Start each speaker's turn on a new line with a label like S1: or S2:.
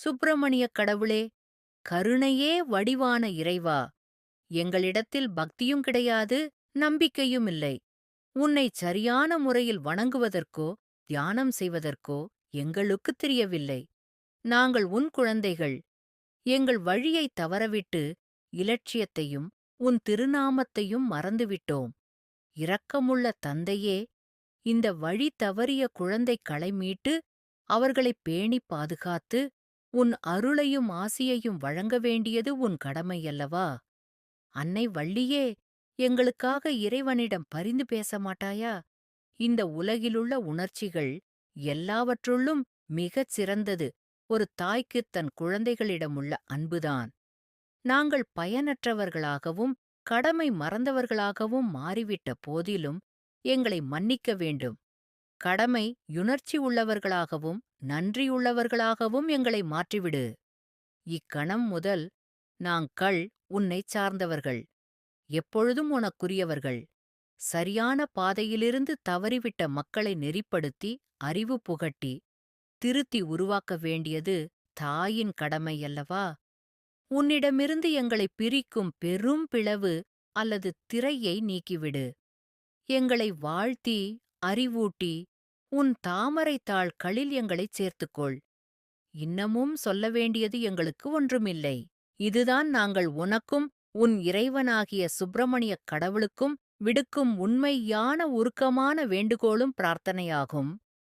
S1: சுப்பிரமணியக் கடவுளே கருணையே வடிவான இறைவா. எங்களிடத்தில் பக்தியும் கிடையாது நம்பிக்கையும் இல்லை. உன்னைச் சரியான முறையில் வணங்குவதற்கோ தியானம் செய்வதற்கோ எங்களுக்குத் தெரியவில்லை. நாங்கள் உன் குழந்தைகள். எங்கள் வழியைத் தவறவிட்டு இலட்சியத்தையும் உன் திருநாமத்தையும் மறந்துவிட்டோம். இரக்கமுள்ள தந்தையே இந்த வழி தவறிய குழந்தைகளை மீட்டு அவர்களைப் பேணிப் பாதுகாத்து உன் அருளையும் ஆசியையும் வழங்க வேண்டியது உன் கடமையல்லவா அன்னை வள்ளியே எங்களுக்காக இறைவனிடம் பரிந்து பேச மாட்டாயா? இந்த உலகிலுள்ள உணர்ச்சிகள் எல்லாவற்றுள்ளும் மிகச் சிறந்தது. ஒரு தாய்க்குத் தன் குழந்தைகளிடமுள்ள அன்புதான். நாங்கள் பயனற்றவர்களாகவும் கடமை மறந்தவர்களாகவும் மாறிவிட்ட போதிலும் எங்களை மன்னிக்க வேண்டும். கடமை யுணர்ச்சி உள்ளவர்களாகவும் நன்றியுள்ளவர்களாகவும் எங்களை மாற்றிவிடு. இக்கணம் முதல் நாங்கள் உன்னைச் சார்ந்தவர்கள். எப்பொழுதும் உனக்குரியவர்கள். சரியான பாதையிலிருந்து தவறிவிட்ட மக்களை நெறிப்படுத்தி அறிவு புகட்டி திருத்தி உருவாக்க வேண்டியது தாயின் கடமையல்லவா உன்னிடமிருந்து எங்களை பிரிக்கும் பெரும் பிளவு அல்லது திரையை நீக்கிவிடு. எங்களை வாழ்த்தி அறிவூட்டி உன் தாமரைத்தாள் களில் எங்களைச் சேர்த்துக்கொள். இன்னமும் சொல்ல வேண்டியது எங்களுக்கு ஒன்றுமில்லை. இதுதான் நாங்கள் உனக்கும் உன் இறைவனாகிய சுப்பிரமணியக் கடவுளுக்கும் விடுக்கும் உண்மையான உருக்கமான வேண்டுகோளும் பிரார்த்தனையாகும்.